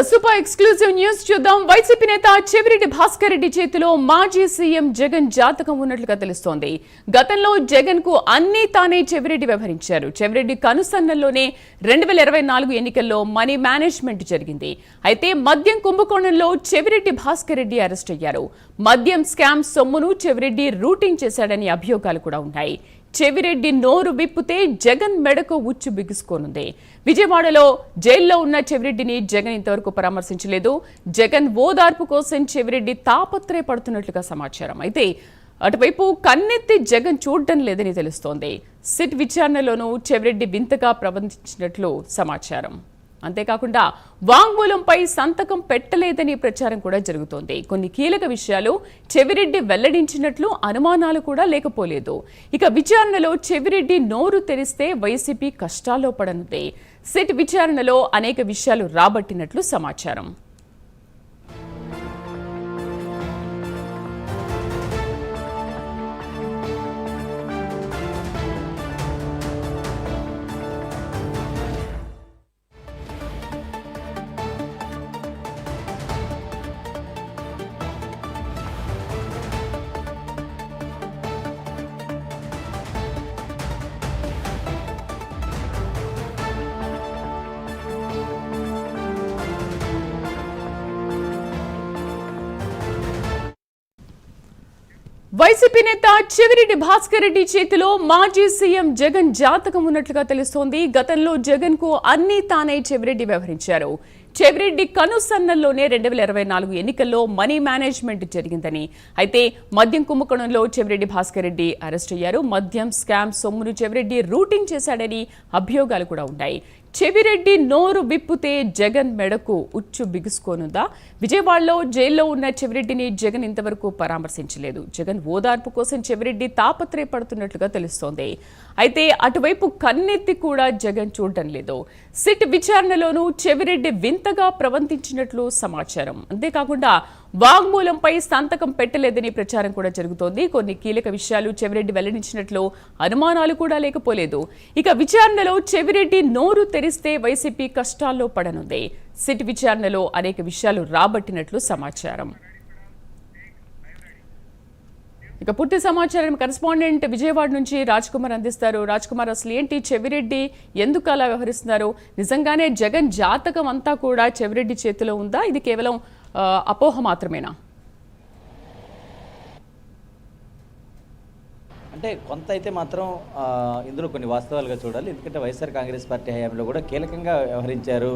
ఇక super exclusive news చూద్దాం. YCP నేత చెవిరెడ్డి భాస్కర్ రెడ్డి చేతిలో మాజీ సీఎం జగన్ జాతకం ఉన్నట్లుగా తెలుస్తోంది. గతంలో జగన్కు అన్ని తానే చెవిరెడ్డి వ్యవహరించారు. చెవిరెడ్డి కనుసన్నల్లోనే రెండు వేల ఇరవై నాలుగు ఎన్నికల్లో మనీ మేనేజ్మెంట్ జరిగింది. అయితే మద్యం కుంభకోణంలో చెవిరెడ్డి భాస్కర్ రెడ్డి అరెస్ట్ అయ్యారు. మద్యం స్కామ్ సొమ్మును చెవిరెడ్డి రూటింగ్ చేశాడని అభియోగాలు కూడా ఉన్నాయి. చెవిరెడ్డి నోరు విప్పితే జగన్ మెడకు ఉచ్చు బిగుసుకోనుంది. విజయవాడలో జైల్లో ఉన్న చెవిరెడ్డిని జగన్ ఇంతవరకు పరామర్శించలేదు. జగన్ ఓదార్పు కోసం చెవిరెడ్డి తాపత్రయపడుతున్నట్లుగా సమాచారం. అయితే అటువైపు కన్నెత్తి జగన్ చూడడం లేదని తెలుస్తోంది. సిట్ విచారణలోనూ చెవిరెడ్డి వింతగా ప్రవర్తించినట్లు సమాచారం. అంతేకాకుండా వాంగ్మూలంపై సంతకం పెట్టలేదని ప్రచారం కూడా జరుగుతోంది. కొన్ని కీలక విషయాలు చెవిరెడ్డి వెల్లడించినట్లు అనుమానాలు కూడా లేకపోలేదు. ఇక విచారణలో చెవిరెడ్డి నోరు తెరిస్తే వైసీపీ కష్టాల్లో పడనుంది. సిట్ విచారణలో అనేక విషయాలు రాబట్టినట్లు సమాచారం. వైసీపీ నేత చెవిరెడ్డి భాస్కర్ రెడ్డి చేతిలో మాజీ సీఎం జగన్ జాతకం ఉన్నట్లుగా తెలుస్తోంది. గతంలో జగన్కు అన్ని తానే చెవిరెడ్డి వ్యవహరించారు. చెవిరెడ్డి కనుసన్నల్లోనే రెండు వేల ఇరవై నాలుగు ఎన్నికల్లో మనీ మేనేజ్మెంట్ జరిగిందని. అయితే మద్యం కుంభకోణంలో చెవిరెడ్డి భాస్కర్ రెడ్డి అరెస్ట్ అయ్యారు. మద్యం స్కామ్ సొమ్మును చెవిరెడ్డి రూటింగ్ చేశాడని అభియోగాలు కూడా ఉన్నాయి. చెవిరెడ్డి నోరు విప్పితే జగన్ మెడకు ఉచ్చు బిగుసుకోనుందా? విజయవాడలో జైల్లో ఉన్న చెవిరెడ్డిని జగన్ ఇంతవరకు పరామర్శించలేదు. జగన్ ఓదార్పు కోసం చెవిరెడ్డి తాపత్రయపడుతున్నట్లుగా తెలుస్తోంది. అయితే అటువైపు కన్నెత్తి కూడా జగన్ చూడటం లేదు. సిట్ విచారణలోనూ చెవిరెడ్డి వింతగా ప్రవర్తించినట్లు సమాచారం. అంతేకాకుండా వాగ్మూలంపై సంతకం పెట్టలేదని ప్రచారం కూడా జరుగుతోంది. కొన్ని కీలక విషయాలు చెవిరెడ్డి వెల్లడించినట్లు అనుమానాలు కూడా లేకపోలేదు. ఇక విచారణలో చెవిరెడ్డి నోరు తెరిస్తే వైసీపీ కష్టాల్లో పడనుంది. సిట్ విచారణలో అనేక విషయాలు రాబట్టినట్లు సమాచారం. ఇక పూర్తి సమాచారం కరెస్పాండెంట్ విజయవాడ నుంచి రాజ్ కుమార్ అందిస్తారు. రాజ్ కుమార్ అసలు ఏంటి? చెవిరెడ్డి ఎందుకు అలా వ్యవహరిస్తున్నారు? నిజంగానే జగన్ జాతకం అంతా కూడా చెవిరెడ్డి చేతిలో ఉందా? ఇది కేవలం అపోహ మాత్రమేనా? అంటే కొంత అయితే మాత్రం ఇందులో కొన్ని వాస్తవాలుగా చూడాలి. ఎందుకంటే వైఎస్ఆర్ కాంగ్రెస్ పార్టీ హయాంలో కూడా కీలకంగా వ్యవహరించారు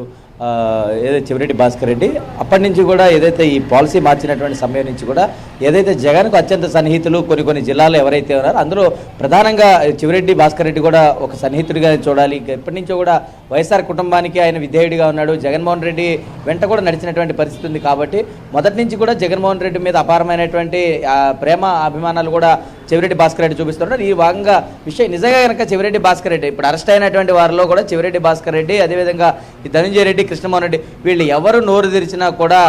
ఏదైతే చివరెడ్డి భాస్కర్ రెడ్డి అప్పటి నుంచి కూడా ఏదైతే ఈ పాలసీ మార్చినటువంటి సమయం నుంచి కూడా ఏదైతే జగన్కు అత్యంత సన్నిహితులు కొన్ని కొన్ని జిల్లాలో ఎవరైతే ఉన్నారో అందులో ప్రధానంగా చివరెడ్డి భాస్కర్ రెడ్డి కూడా ఒక సన్నిహితుడిగా చూడాలి. ఎప్పటి నుంచో కూడా వైఎస్ఆర్ కుటుంబానికి ఆయన విధేయుడిగా ఉన్నాడు. జగన్మోహన్ రెడ్డి వెంట కూడా నడిచినటువంటి పరిస్థితి ఉంది కాబట్టి మొదటి నుంచి కూడా జగన్మోహన్ రెడ్డి మీద అపారమైనటువంటి ప్రేమ అభిమానాలు కూడా చెవిరెడ్డి భాస్కర్ రెడ్డి చూపిస్తున్నారు. ఈ భాగంగా విషయం నిజంగా కనుక చెవిరెడ్డి భాస్కర్ రెడ్డి ఇప్పుడు అరెస్ట్ అయినటువంటి వారిలో కూడా చెవిరెడ్డి భాస్కర్ రెడ్డి అదేవిధంగా ఈ ధనంజయ రెడ్డి కృష్ణమోహన్ రెడ్డి వీళ్ళు ఎవరు నోరు తెరిచినా కూడా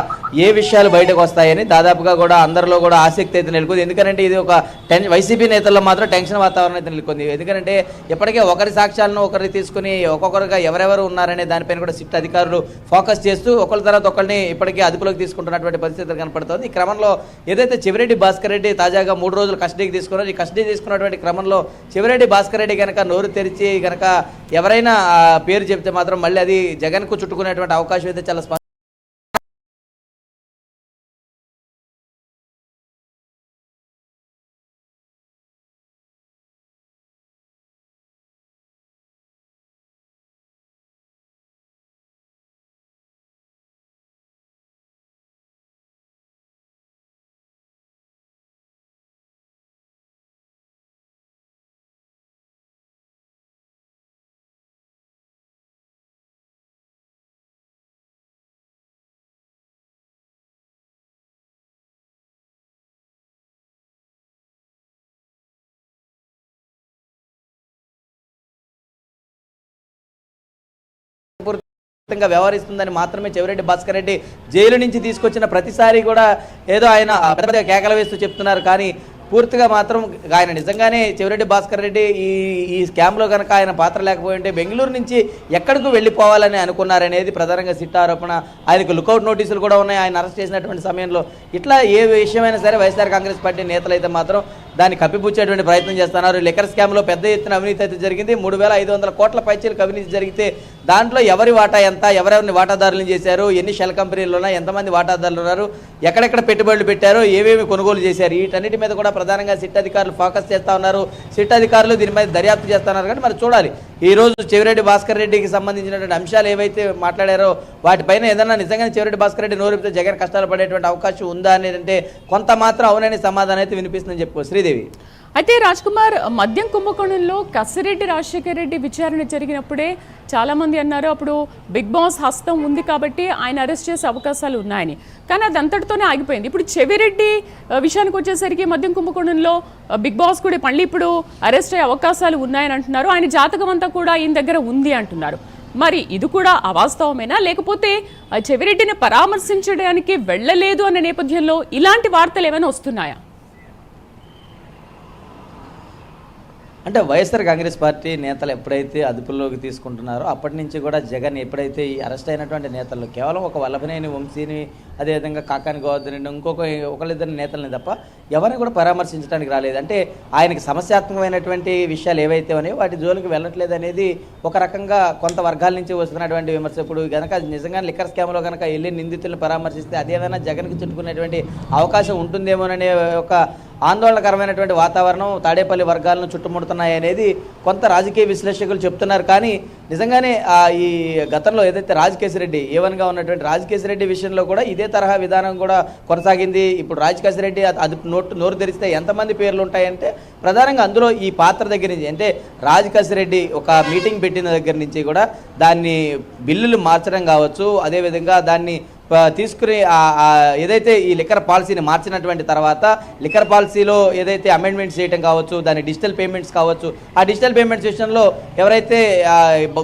ఏ విషయాలు బయటకు వస్తాయని దాదాపుగా కూడా అందరిలో కూడా ఆసక్తి అయితే నెలకొంది. ఎందుకంటే ఇది ఒక టెన్ వైసీపీ నేతల్లో మాత్రం టెన్షన్ వాతావరణం అయితే నెలకొంది. ఎందుకంటే ఇప్పటికే ఒకరి సాక్ష్యాలను ఒకరిని తీసుకుని ఒక్కొక్కరుగా ఎవరెవరు ఉన్నారనే దానిపైన కూడా సిట్ అధికారులు ఫోకస్ చేస్తూ ఒకరి తర్వాత ఒకరిని ఇప్పటికే అదుపులోకి తీసుకుంటున్నటువంటి పరిస్థితి కనపడుతోంది. ఈ క్రమంలో ఏదైతే చివిరెడ్డి భాస్కర్ రెడ్డి తాజాగా మూడు రోజులు కస్టడీకి తీసుకున్నారు ఈ కస్టడీ తీసుకున్నటువంటి క్రమంలో చివిరెడ్డి భాస్కర్ రెడ్డి కనుక నోరు తెరిచి కనుక ఎవరైనా పేరు చెప్తే మాత్రం మళ్ళీ అది జగన్కు చుట్టుకునేటువంటి అవకాశం అయితే చాలా స్పష్టం వ్యవహరిస్తుందని మాత్రమే చెవిరెడ్డి భాస్కర్ రెడ్డి జైలు నుంచి తీసుకొచ్చిన ప్రతిసారి కూడా ఏదో ఆయన పెద్ద పెద్ద కేకలు వేస్తూ చెప్తున్నారు. కానీ పూర్తిగా మాత్రం ఆయన నిజంగానే చెవిరెడ్డి భాస్కర్ రెడ్డి ఈ ఈ స్కామ్లో కనుక ఆయన పాత్ర లేకపోయింటే బెంగళూరు నుంచి ఎక్కడికి వెళ్ళిపోవాలని అనుకున్నారనేది ప్రధానంగా సిట్ ఆరోపణ ఆయనకు లుకౌట్ నోటీసులు కూడా ఉన్నాయి. ఆయన అరెస్ట్ చేసినటువంటి సమయంలో ఇట్లా ఏ విషయమైనా సరే వైఎస్ఆర్ కాంగ్రెస్ పార్టీ నేతలు అయితే మాత్రం దాన్ని కప్పిపుచ్చేటువంటి ప్రయత్నం చేస్తున్నారు. లిక్కర్ స్కామ్లో పెద్ద ఎత్తున అవినీతి అయితే జరిగింది. మూడు వేల ఐదు వందల కోట్ల పైచీలకు అవినీతి జరిగితే దాంట్లో ఎవరి వాటా ఎంత ఎవరెవరిని వాటాదారులు చేశారు ఎన్ని షెల్ కంపెనీలు ఉన్నాయి ఎంతమంది వాటాదారులు ఉన్నారు ఎక్కడెక్కడ పెట్టుబడులు పెట్టారు ఏవేమి కొనుగోలు చేశారు వీటన్నిటి మీద కూడా ప్రధానంగా సిట్ అధికారులు ఫోకస్ చేస్తా ఉన్నారు. సిట్ అధికారులు దీని మీద దర్యాప్తు చేస్తున్నారు కానీ మరి చూడాలి. ఈ రోజు చెవిరెడ్డి భాస్కర్ రెడ్డికి సంబంధించినటువంటి అంశాలు ఏవైతే మాట్లాడారో వాటిపైన ఏదన్నా నిజంగా చెవిరెడ్డి భాస్కర్ రెడ్డి నోరిపితే జగన్ కష్టాలు పడేటువంటి అవకాశం ఉందా అనేది అంటే కొంత మాత్రం అవునని సమాధానం అయితే వినిపిస్తుందని చెప్పుకో శ్రీదేవి. అయితే రాజ్ కుమార్ మద్యం కుంభకోణంలో కసిరెడ్డి రాజశేఖర రెడ్డి విచారణ జరిగినప్పుడే చాలామంది అన్నారు అప్పుడు బిగ్ బాస్ హస్తం ఉంది కాబట్టి ఆయన అరెస్ట్ చేసే అవకాశాలు ఉన్నాయని. కానీ అది అంతటితోనే ఆగిపోయింది. ఇప్పుడు చెవిరెడ్డి విషయానికి వచ్చేసరికి మద్యం కుంభకోణంలో బిగ్ బాస్ కూడా మళ్ళీ ఇప్పుడు అరెస్ట్ అయ్యే అవకాశాలు ఉన్నాయని అంటున్నారు. ఆయన జాతకం అంతా కూడా ఈయన దగ్గర ఉంది అంటున్నారు. మరి ఇది కూడా అవాస్తవమేనా? లేకపోతే చెవిరెడ్డిని పరామర్శించడానికి వెళ్ళలేదు అనే నేపథ్యంలో ఇలాంటి వార్తలు ఏమైనా వస్తున్నాయా? అంటే వైఎస్ఆర్ కాంగ్రెస్ పార్టీ నేతలు ఎప్పుడైతే అదుపులోకి తీసుకుంటున్నారో అప్పటి నుంచి కూడా జగన్ ఎప్పుడైతే ఈ అరెస్ట్ అయినటువంటి నేతలు కేవలం ఒక వల్లభనేని వంశీని అదేవిధంగా కాకాని గోవర్ధన్ ఇంకొక ఒకళ్ళిద్దరు నేతలని తప్ప ఎవరిని కూడా పరామర్శించడానికి రాలేదు. అంటే ఆయనకి సమస్యాత్మకమైనటువంటి విషయాలు ఏవైతే ఉన్నాయో వాటి జోలికి వెళ్ళట్లేదు అనేది ఒక రకంగా కొంత వర్గాల నుంచి వస్తున్నటువంటి విమర్శ. ఇప్పుడు కనుక నిజంగా లిక్కర్ స్కామ్లో కనుక వెళ్ళి నిందితులను పరామర్శిస్తే అదేమైనా జగన్కి చుట్టుకునేటువంటి అవకాశం ఉంటుందేమోననే ఒక ఆందోళనకరమైనటువంటి వాతావరణం తాడేపల్లి వర్గాలను చుట్టుముడుతున్నాయి అనేది కొంత రాజకీయ విశ్లేషకులు చెప్తున్నారు. కానీ నిజంగానే ఆ ఈ గతంలో ఏదైతే రాజకేశిరెడ్డి ఏవన్గా ఉన్నటువంటి రాజకేశిరెడ్డి విషయంలో కూడా ఇదే తరహా విధానం కూడా కొనసాగింది. ఇప్పుడు రాజకేశిరెడ్డి అది నోటు నోరు తెరిస్తే ఎంతమంది పేర్లు ఉంటాయంటే ప్రధానంగా అందులో ఈ పాత్ర దగ్గర నుంచి అంటే రాజకేశిరెడ్డి ఒక మీటింగ్ పెట్టిన దగ్గర నుంచి కూడా దాన్ని బిల్లులు మార్చడం కావచ్చు. అదేవిధంగా దాన్ని తీసుకుని ఏదైతే ఈ లిక్కర్ పాలసీని మార్చినటువంటి తర్వాత లిక్కర్ పాలసీలో ఏదైతే అమెండ్మెంట్స్ చేయడం కావచ్చు దాని డిజిటల్ పేమెంట్స్ కావచ్చు ఆ డిజిటల్ పేమెంట్స్ విషయంలో ఎవరైతే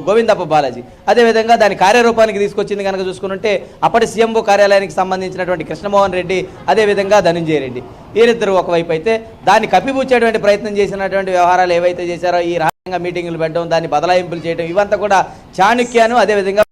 గోవిందప్ప బాలాజీ అదేవిధంగా దాని కార్యరూపానికి తీసుకొచ్చింది కనుక చూసుకుంటే అప్పటి సీఎంఓ కార్యాలయానికి సంబంధించినటువంటి కృష్ణమోహన్ రెడ్డి అదేవిధంగా ధనంజయ రెడ్డి వీరిద్దరు ఒకవైపు అయితే దాన్ని కప్పిపుచ్చేటువంటి ప్రయత్నం చేసినటువంటి వ్యవహారాలు ఏవైతే చేశారో ఈ రాజ్యాంగ మీటింగులు పెట్టడం దాన్ని బదలాయింపులు చేయడం ఇవంతా కూడా చాణుక్యాను అదేవిధంగా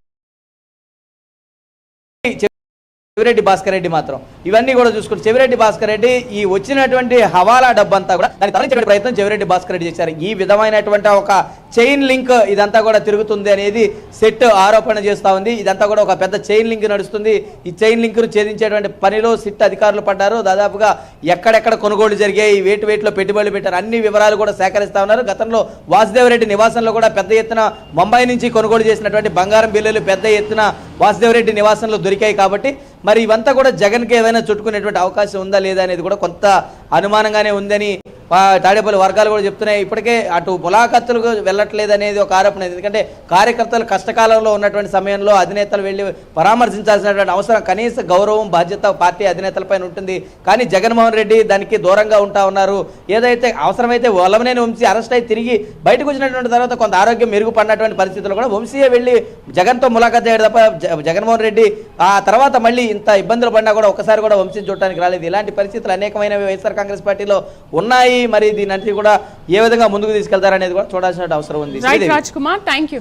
చెవిరెడ్డి భాస్కర్ రెడ్డి మాత్రం. ఇవన్నీ కూడా చూసుకుంటే చెవిరెడ్డి భాస్కర్ రెడ్డి ఈ వచ్చినటువంటి హవాలా డబ్బంతా కూడా దాన్ని తరలించే ప్రయత్నం చెవిరెడ్డి భాస్కర్ రెడ్డి చేశారు. ఈ విధమైనటువంటి ఒక చైన్ లింక్ ఇదంతా కూడా తిరుగుతుంది అనేది సెట్ ఆరోపణ చేస్తూ ఉంది. ఇదంతా కూడా ఒక పెద్ద చైన్ లింక్ నడుస్తుంది. ఈ చైన్ లింక్ను ఛేదించేటువంటి పనిలో సిట్ అధికారులు పడ్డారు. దాదాపుగా ఎక్కడెక్కడ కొనుగోలు జరిగాయి వేటు వేటిలో పెట్టుబడులు పెట్టారు. అన్ని వివరాలు కూడా సేకరిస్తా ఉన్నారు. గతంలో వాసుదేవరెడ్డి నివాసంలో కూడా పెద్ద ఎత్తున ముంబై నుంచి కొనుగోలు చేసినటువంటి బంగారం బిల్లులు పెద్ద ఎత్తున వాసుదేవరెడ్డి నివాసంలో దొరికాయి కాబట్టి మరి ఇవంతా కూడా జగన్కి ఏదైనా చుట్టుకునేటువంటి అవకాశం ఉందా లేదా అనేది కూడా కొంత అనుమానంగానే ఉందని తాడేపల్లి వర్గాలు కూడా చెప్తున్నాయి. ఇప్పటికే అటు బులాఖత్తులకు వెళ్ళట్లేదు అనేది ఒక ఆరోపణ ఎందుకంటే కార్యకర్తలు కష్టకాలంలో ఉన్నటువంటి సమయంలో అధినేతలు వెళ్ళి పరామర్శించాల్సినటువంటి అవసరం కనీస గౌరవం బాధ్యత పార్టీ అధినేతలపైన ఉంటుంది. కానీ జగన్మోహన్ రెడ్డి దానికి దూరంగా ఉంటా ఉన్నారు. ఏదైతే అవసరమైతే వల్లమనేని వంశీ అరెస్ట్ అయి తిరిగి బయటకు వచ్చినటువంటి తర్వాత కొంత ఆరోగ్యం మెరుగుపడినటువంటి పరిస్థితుల్లో కూడా వంశీయే వెళ్ళి జగన్తో ములాఖత్ చేయడం తప్ప జ- జగన్మోహన్ రెడ్డి ఆ తర్వాత మళ్ళీ ఇంత ఇబ్బందులు పడినా కూడా ఒకసారి కూడా వంశీ చూడటానికి రాలేదు. ఇలాంటి పరిస్థితులు అనేకమైనవి వైఎస్ఆర్ కాంగ్రెస్ పార్టీలో ఉన్నాయి. మరి దీని కూడా ఏ విధంగా ముందుకు తీసుకెళ్తారనేది కూడా చూడాల్సిన అవసరం ఉంది. Raj Kumar thank you